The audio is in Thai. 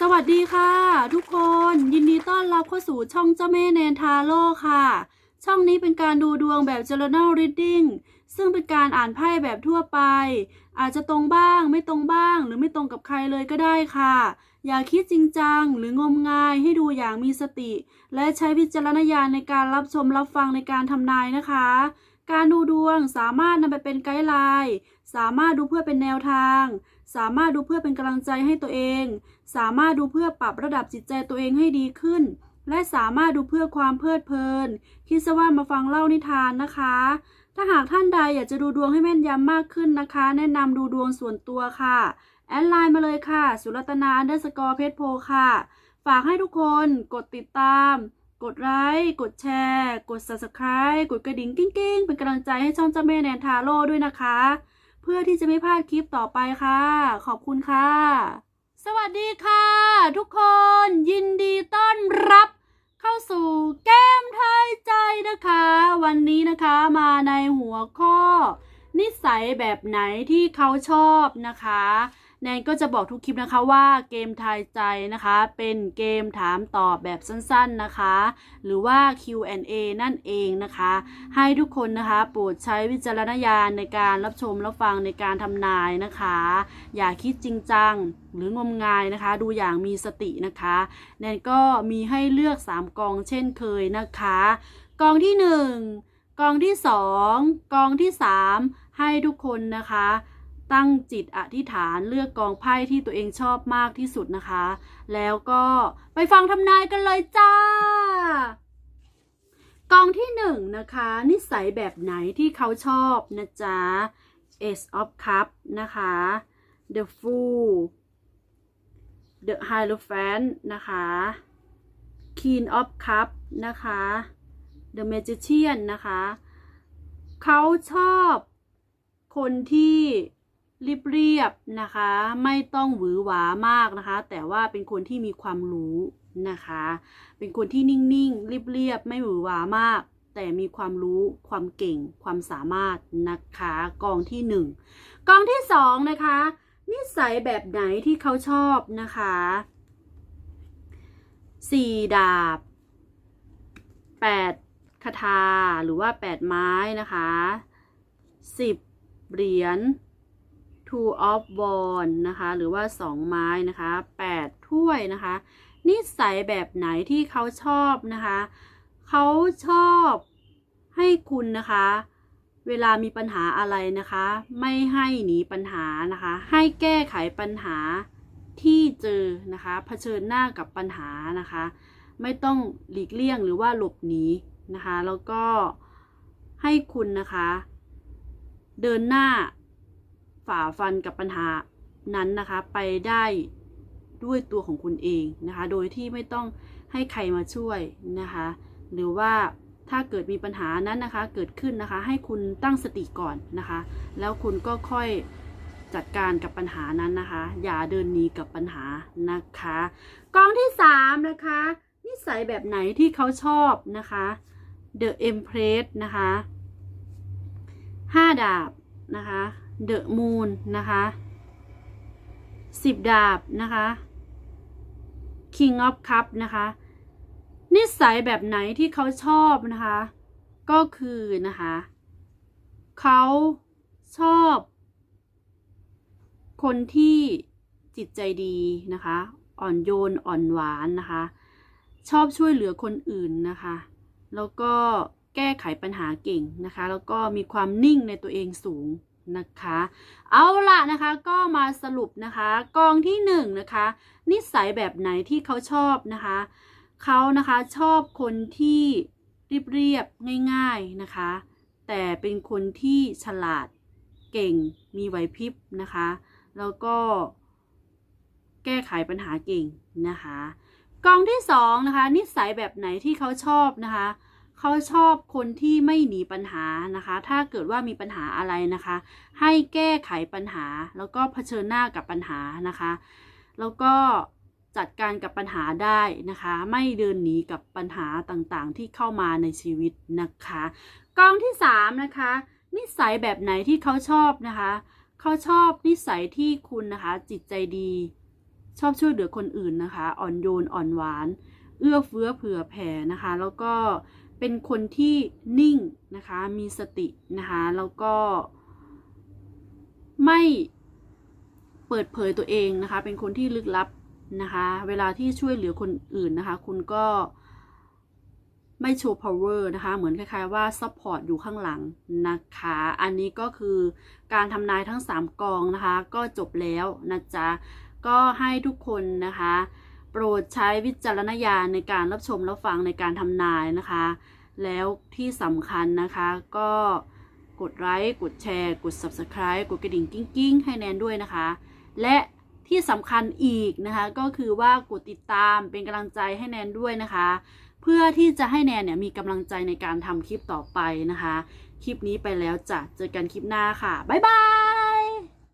สวัสดีค่ะ ทุกคนยินดีต้อนรับเข้าสู่ช่องเจ้าแม่แนนทาโร่ค่ะ ช่องนี้เป็นการดูดวงแบบ journal reading ซึ่งเป็นการอ่านไพ่แบบทั่วไป อาจจะตรงบ้างไม่ตรงบ้าง หรือไม่ตรงกับใครเลยก็ได้ค่ะ อย่าคิดจริงจัง หรืองมงายให้ดูอย่างมีสติ และใช้วิจารณญาณในการรับชมรับฟังในการทำนายนะคะ การดูดวงสามารถนำไปเป็นไกด์ไลน์ สามารถดูเพื่อเป็นแนวทาง สามารถดูเพื่อเป็นกำลังใจให้ตัวเอง สามารถดูเพื่อปรับระดับจิตใจตัวเองให้ดีขึ้น และสามารถดูเพื่อความเพลิดเพลิน คิดซะว่ามาฟังเล่านิทานนะคะ ถ้าหากท่านใดอยากจะดูดวงให้แม่นยำมากขึ้นนะคะ แนะนำดูดวงส่วนตัวค่ะ แอดไลน์มาเลยค่ะ สุรัตนาอันเดอร์สกอร์เพชรโพค่ะ ฝากให้ทุกคนกดติดตาม กดไลค์ กดแชร์ กด subscribe กดกระดิ่งกิ้งๆ เป็นกำลังใจให้ช่องเจ้าแม่แนนทาโร่ด้วยนะคะ เพื่อที่จะไม่พลาดคลิปต่อไปค่ะ ขอบคุณค่ะ สวัสดีค่ะ ทุกคนยินดีต้อนรับ เข้าสู่แก้มทยใจนะคะ วันนี้นะคะมาในหัวข้อ นิสัยแบบไหนที่เขาชอบนะคะ แนนก็จะบอกทุกคลิปนะคะว่าเกมทายใจนะคะ เป็นเกมถามตอบแบบสั้นๆนะคะ หรือว่า Q&A นั่นเองนะคะ ให้ทุกคนนะคะโปรดใช้วิจารณญาณในการรับชมรับฟังในการทำนายนะคะ อย่าคิดจริงจังหรืองมงายนะคะ ดูอย่างมีสตินะคะ แนนก็มีให้เลือก 3กองเช่นเคยนะคะกองที่ 1กองที่ 2กองที่ 3 ให้ทุกคนนะคะ ตั้งจิตอธิษฐานเลือกกองไพ่ที่ตัวเองชอบมากที่สุดนะคะ แล้วก็ไปฟังทำนายกันเลยจ้ากองที่หนึ่งนะคะ นิสัยแบบไหนที่เขาชอบนะจ๊ะ Ace of Cup นะคะ The Fool The Hierophant นะคะ King of Cup นะคะ The Magician นะคะ เขาชอบคนที่ เรียบเรียบๆนะคะ ไม่ต้องหวือหวามากนะคะ แต่ว่าเป็นคนที่มีความรู้นะคะ เป็นคนที่นิ่งๆเรียบๆไม่หวือหวามาก แต่มีความรู้ความเก่งความสามารถนะคะกองที่หนึ่งกองที่สองนะคะนิสัยแบบไหนที่เขาชอบนะคะสี่ดาบแปดคาถาหรือว่าแปดไม้นะคะสิบเหรียญ two of w a n d นะคะ หรือว่าสองไม้นะคะแปดถ้วยนะคะ นิสัยแบบไหนที่เขาชอบนะคะ เขาชอบให้คุณนะคะ เวลามีปัญหาอะไรนะคะ ไม่ให้หนีปัญหานะคะ ให้แก้ไขปัญหาที่เจอนะคะเผชิญหน้ากับปัญหานะคะ ไม่ต้องหลีกเลี่ยงหรือว่าหลบหนีนะคะ แล้วก็ให้คุณนะคะ เดินหน้า ฝ่าฟันกับปัญหานั้นนะคะ ไปได้ด้วยตัวของคุณเองนะคะ โดยที่ไม่ต้องให้ใครมาช่วยนะคะ หรือว่าถ้าเกิดมีปัญหานั้นนะคะ เกิดขึ้นนะคะ ให้คุณตั้งสติก่อนนะคะ แล้วคุณก็ค่อยจัดการกับปัญหานั้นนะคะ อย่าเดินหนีกับปัญหานะคะ กองที่สามนะคะนิสัยแบบไหนที่เขาชอบนะคะ The Empress นะคะห้าดาบนะคะ The Moon นะคะสิบดาบนะคะ King of Cup นะคะ นิสัยแบบไหนที่เขาชอบนะคะ ก็คือนะคะ เขาชอบ คนที่จิตใจดีนะคะ อ่อนโยนอ่อนหวานนะคะ ชอบช่วยเหลือคนอื่นนะคะ แล้วก็แก้ไขปัญหาเก่งนะคะ แล้วก็มีความนิ่งในตัวเองสูง นะคะ เอาละนะคะก็มาสรุปนะคะ กองที่หนึ่งนะคะ นิสัยแบบไหนที่เขาชอบนะคะเขานะคะชอบคนที่เรียบๆง่าย ๆนะคะ แต่เป็นคนที่ฉลาดเก่งมีไหวพริบนะคะ แล้วก็แก้ไขปัญหาเก่งนะคะ กองที่สองนะคะนิสัยแบบไหนที่เขาชอบนะคะ เขาชอบคนที่ไม่หนีปัญหานะคะ ถ้าเกิดว่ามีปัญหาอะไรนะคะ ให้แก้ไขปัญหา แล้วก็เผชิญหน้ากับปัญหานะคะ แล้วก็จัดการกับปัญหาได้นะคะ ไม่เดินหนีกับปัญหาต่างๆ ที่เข้ามาในชีวิตนะคะ กองที่สามนะคะ นิสัยแบบไหนที่เขาชอบนะคะเขาชอบนิสัยที่คุณนะคะ จิตใจดี ชอบช่วยเหลือคนอื่นนะคะ อ่อนโยนอ่อนหวาน เอื้อเฟื้อเผื่อแผ่นะคะ แล้วก็ เป็นคนที่นิ่งนะคะมีสตินะคะแล้วก็ไม่เปิดเผยตัวเองนะคะ เป็นคนที่ลึกลับนะคะ เวลาที่ช่วยเหลือคนอื่นนะคะ คุณก็ไม่โชว์ power นะคะ เหมือนคล้ายๆว่า support อยู่ข้างหลังนะคะ อันนี้ก็คือการทำนายทั้ง 3 กองนะคะ ก็จบแล้วนะจ๊ะ ก็ให้ทุกคนนะคะ โปรดใช้วิจารณญาณในการรับชมรับฟังในการทำนายนะคะ แล้วที่สำคัญนะคะก็กดไลค์กดแชร์ กด subscribe กดกระดิ่งกิ้งๆ ให้แนนด้วยนะคะ และที่สำคัญอีกนะคะ ก็คือว่ากดติดตามเป็นกำลังใจให้แนนด้วยนะคะ เพื่อที่จะให้แนนเนี่ยมีกำลังใจในการทำคลิปต่อไปนะคะ คลิปนี้ไปแล้วจ้ะเจอกันคลิปหน้าค่ะ บ๊ายบาย